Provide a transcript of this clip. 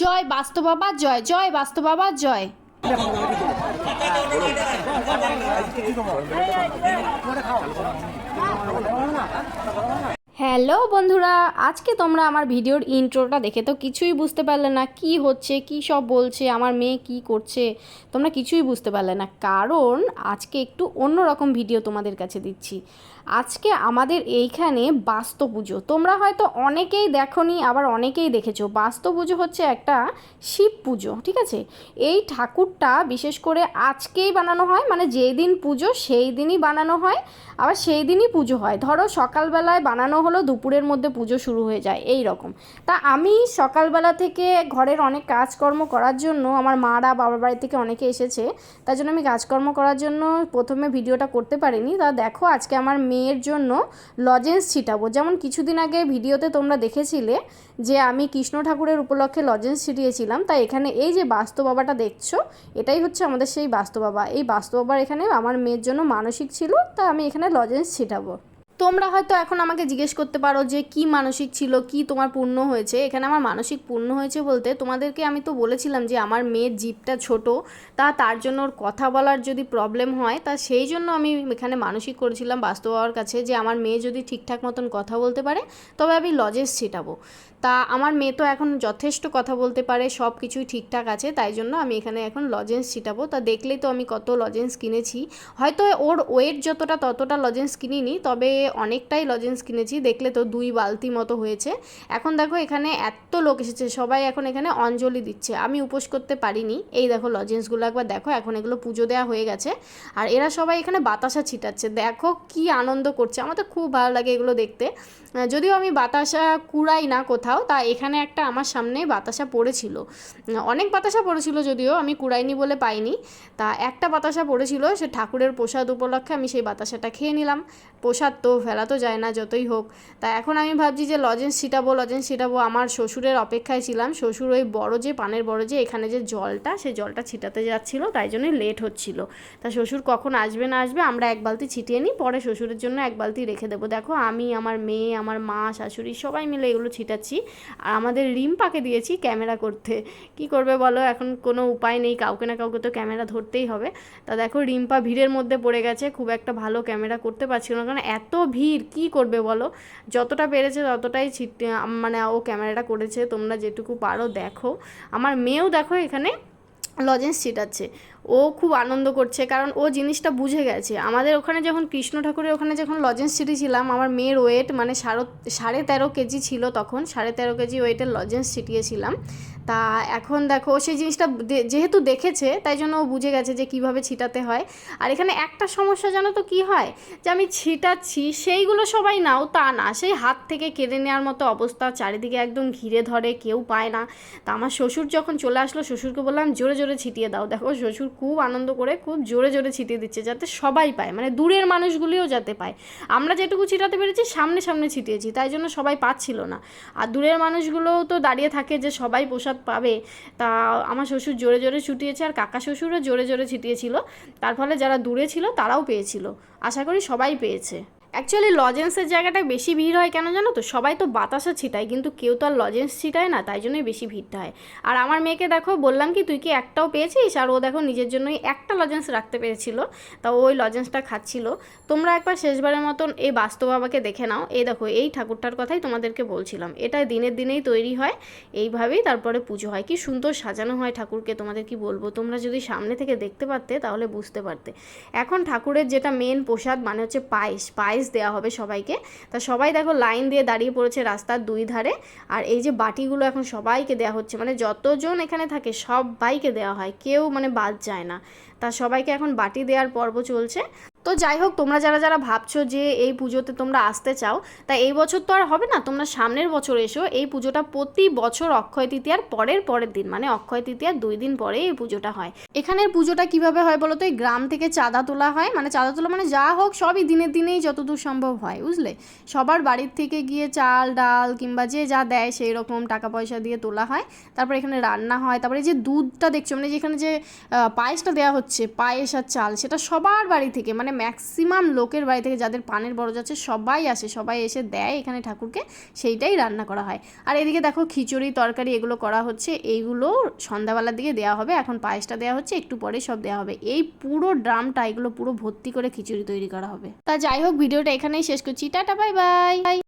জয় বাস্তবাবা জয় জয় বাস্তবাবা জয়। Hello বন্ধুরা, আজকে তোমরা আমার ভিডিওর ইন্ট্রোটা দেখে তো কিছুই বুঝতে পারলে না কি হচ্ছে, কি সব বলছে, আমার মেয়ে কি করছে, তোমরা কিছুই বুঝতে পারলে না। কারণ আজকে একটু অন্যরকম ভিডিও তোমাদের কাছে দিচ্ছি। আজকে আমাদের এইখানে বাস্তু পুজো। তোমরা হয়তো অনেকেই দেখোনি, আবার অনেকেই দেখেছ। বাস্তু পুজো হচ্ছে একটা শিব পুজো, ঠিক আছে? এই ঠাকুরটা বিশেষ করে আজকেই বানানো হয় মানে যেই দিন পুজো সেই দিনই বানানো হয়। আবার সেই দিনই পুজো হয়। ধরো সকালবেলায় বানানো হলো, দুপুরের মধ্যে পুজো শুরু হয়ে যায়, এই রকম। তা আমি সকালবেলা থেকে ঘরের অনেক কাজকর্ম করার জন্য, আমার মারা বাবার বাড়ি থেকে অনেকে এসেছে, তার জন্য আমি কাজকর্ম করার জন্য প্রথমে ভিডিওটা করতে পারিনি। তা দেখো আজকে আমার মেয়ের জন্য লজেন্স ছিটাবো। যেমন কিছুদিন আগে ভিডিওতে তোমরা দেখেছিলে যে আমি কৃষ্ণ ঠাকুরের উপলক্ষে লজেন্স ছিটিয়েছিলাম তাই এখানে এই যে বাস্তু বাবাটা দেখছ, এটাই হচ্ছে আমাদের সেই বাস্তু বাবা। এই বাস্তু বাবার এখানে আমার মেয়ের জন্য মানসিক ছিল, তা আমি এখানে লজেন্স ছিটাবো। তোমরা হয়তো এখন আমাকে জিজ্ঞেস করতে পারো যে কি মানসিক ছিল, কি তোমার পূর্ণ হয়েছে। এখানে আমার মানসিক পূর্ণ হয়েছে বলতে তোমাদেরকে আমি তো বলেছিলাম যে আমার মেয়ের জিপটা ছোট, তা তার জন্য ওর কথা বলার যদি প্রবলেম হয়, তা সেই জন্য আমি এখানে মানসিক করেছিলাম বাস্তব বাবার কাছে যে আমার মেয়ে যদি ঠিকঠাক মতন কথা বলতে পারে, তবে আমি লজেস ছিটাবো। তা আমার মেয়ে তো এখন যথেষ্ট কথা বলতে পারে, সব কিছুই ঠিকঠাক আছে, তাই জন্য আমি এখানে এখন লজেন্স ছিটাবো। তা দেখলেই তো আমি কত লজেন্স কিনেছি। হয়তো ওর ওয়েট যতটা ততটা লজেন্স কিনিনি, তবে অনেকটাই লজেন্স কিনেছি, দেখলে তো দুই বালতি মতো হয়েছে। এখন দেখো এখানে এত লোক এসেছে, সবাই এখন এখানে অঞ্জলি দিচ্ছে, আমি উপোস করতে পারিনি। এই দেখো লজেন্সগুলো একবার দেখো, এখন এগুলো পুজো দেওয়া হয়ে গেছে। আর এরা সবাই এখানে বাতাসা ছিটাচ্ছে, দেখো কি আনন্দ করছে, আমার তো খুব ভালো লাগে এগুলো দেখতে। যদিও আমি বাতাসা কুড়াই না কোথাও, তা এখানে একটা আমার সামনে বাতাসা পড়েছিল। অনেক বাতাসা পড়েছিল যদিও, আমি কুড়াইনি বলে পাইনি। তা একটা বাতাসা পড়েছিল, সে ঠাকুরের প্রসাদ উপলক্ষে আমি সেই বাতাসাটা খেয়ে নিলাম। প্রসাদ তো ফেলা তো যায় না, যতই হোক। তা এখন আমি ভাবছি যে লজেন্স ছিটাবো লজেন্স ছিটাবো। আমার শ্বশুরের অপেক্ষায় ছিলাম। শ্বশুর ওই বড় যে, পানের বড় যে, এখানে যে জলটা সেই জলটা ছিটাতে যাচ্ছিল, তাই জন্যই লেট হচ্ছিল। তা শ্বশুর কখন আসবে, না আসবে, আমরা এক বালতি ছিটিয়ে নিই, পরে শ্বশুরের জন্য এক বালতি রেখে দেবো। দেখো, আমি, আমার মেয়ে, আমার মা, শাশুড়ি সবাই মিলে এগুলো ছিটাচ্ছি। আর আমাদের রিম্পাকে দিয়েছি ক্যামেরা করতে। কি করবে বলো? এখন কোনো উপায় নেই, কাউকে না কাউকে তো ক্যামেরা ধরতেই হবে। তা দেখো, রিম্পা ভিড়ের মধ্যে পড়ে গেছে, খুব একটা ভালো ক্যামেরা করতে পারছিল না, কারণ এত ভিড়, কি করবে বলো? যতটা পেরেছে ততটাই ছিট মানে ও ক্যামেরাটা করেছে, তোমরা যেটুকু পারো দেখো। আমার মেয়েও দেখো এখানে লজেন্স ছিটাচ্ছে। ও খুব আনন্দ করছে, কারণ ও জিনিসটা বুঝে গেছে। আমাদের ওখানে যখন কৃষ্ণ ঠাকুরের ওখানে যখন লজেন্স ছিটিয়েছিলাম আমার মেয়ের ওয়েট মানে সাড়ে সাড়ে তেরো কেজি ছিল তখন, সাড়ে তেরো কেজি ওয়েটের লজেন্স ছিটিয়েছিলাম তা এখন দেখো সেই জিনিসটা যেহেতু দেখেছে, তাই জন্য ও বুঝে গেছে যে কীভাবে ছিটাতে হয়। আর এখানে একটা সমস্যা জানো তো কি হয়? যে আমি ছিটাচ্ছি, সেইগুলো সবাই নাও, তা না। সেই হাত থেকে কেড়ে নেওয়ার মতো অবস্থা, চারিদিকে একদম ঘিরে ধরে, কেউ পায় না। তা আমার শ্বশুর যখন চলে আসলো, শ্বশুরকে বললাম, জোরে জোরে ছিটিয়ে দাও। দেখো, শ্বশুর খুব আনন্দ করে, খুব জোরে জোরে ছিটিয়ে দিচ্ছে যাতে সবাই পায় মানে দূরের মানুষগুলিও যাতে পায়। আমরা যেটুকু ছিটাতে পেরেছি, সামনে সামনে ছিটিয়েছি, তাই জন্য সবাই পাচ্ছিল না। আর দূরের মানুষগুলোও তো দাঁড়িয়ে থাকে যে সবাই প্রসাদ পাবে, তা আমার শ্বশুর জোরে জোরে ছুটিয়েছে আর কাকা শ্বশুরও জোরে জোরে ছিটিয়েছিল। তার ফলে যারা দূরে ছিল তারাও পেয়েছিল। আশা করি সবাই পেয়েছে। অ্যাকচুয়ালি লজেন্সের জায়গাটায় বেশি ভিড় হয় কেন জানো তো? সবাই তো বাতাসা ছিটায়, কিন্তু কেউ তো আর লজেন্স ছিটায় না, তাই জন্যই বেশি ভিড়টা হয়। আর আমার মেয়েকে দেখো, বললাম কি, তুই কি একটাও পেয়েছিস? আর ও দেখো, নিজের জন্যই একটা লজেন্স রাখতে পেরেছিল। তা ওই লজেন্সটা খাচ্ছিল। তোমরা একবার শেষবারের মতন এই বাস্তব বাবাকে দেখে নাও। এই দেখো, এই ঠাকুরটার কথাই তোমাদেরকে বলছিলাম। এটা দিনের দিনেই তৈরি হয়, এইভাবেই তারপরে পুজো হয়। কি সুন্দর সাজানো হয় ঠাকুরকে, তোমাদের কি বলব? তোমরা যদি সামনে থেকে দেখতে পারতে, তাহলে বুঝতে পারতে। এখন ঠাকুরের যেটা মেন প্রসাদ মানে হচ্ছে পায়েস। পায়েস দেওয়া হবে সবাইকে। তা সবাই দেখো লাইন দিয়ে দাঁড়িয়ে পড়েছে রাস্তার দুই ধারে। আর এই যে বাটিগুলো এখন সবাইকে দেওয়া হচ্ছে মানে যতজন এখানে থাকে সবাইকে দেওয়া হয়, কেউ মানে বাদ যায় না। তা সবাইকে এখন বাটি দেওয়ার পর্ব চলছে। যাই হোক, তোমরা যারা যারা ভাবছ যে এই পুজোতে তোমরা আসতে চাও, তা এই বছর তো আর হবে না, তোমরা সামনের বছর এসো। এই পুজোটা প্রতি বছর অক্ষয় তৃতীয়ার পরের পরের দিন মানে অক্ষয় তৃতীয়ার দুই দিন পরে এই পুজোটা হয়। এখানের পুজোটা কীভাবে হয় বলো তো? এই গ্রাম থেকে চাঁদা তোলা হয় মানে চাঁদা তোলা মানে যা হোক, সবই দিনের দিনেই যতদূর সম্ভব হয়, বুঝলে? সবার বাড়ির থেকে গিয়ে চাল, ডাল কিংবা যে যা দেয় সেই রকম টাকা পয়সা দিয়ে তোলা হয়। তারপর এখানে রান্না হয়, তারপরে যে দুধটা দেখছ মানে যেখানে যে পায়েসটা দেওয়া হচ্ছে, পায়েস আর চাল, সেটা সবার বাড়ি থেকে মানে ম্যাক্সিমাম লোকের বাড়ি থেকে যাদের পানের বড় যাচ্ছে সবাই আসে, সবাই এসে দেয় এখানে ঠাকুরকে, সেইটাই রান্না করা হয়। আর এদিকে দেখো খিচুড়ি, তরকারি এগুলো করা হচ্ছে, এইগুলো সন্ধ্যাবেলার দিকে দেওয়া হবে, এখন পায়েসটা দেওয়া হচ্ছে, একটু পরে সব দেওয়া হবে। এই পুরো ড্রামটা, এগুলো পুরো ভর্তি করে খিচুড়ি তৈরি করা হবে। তা যাই হোক, ভিডিওটা এখানেই শেষ করছি। Tata, bye bye.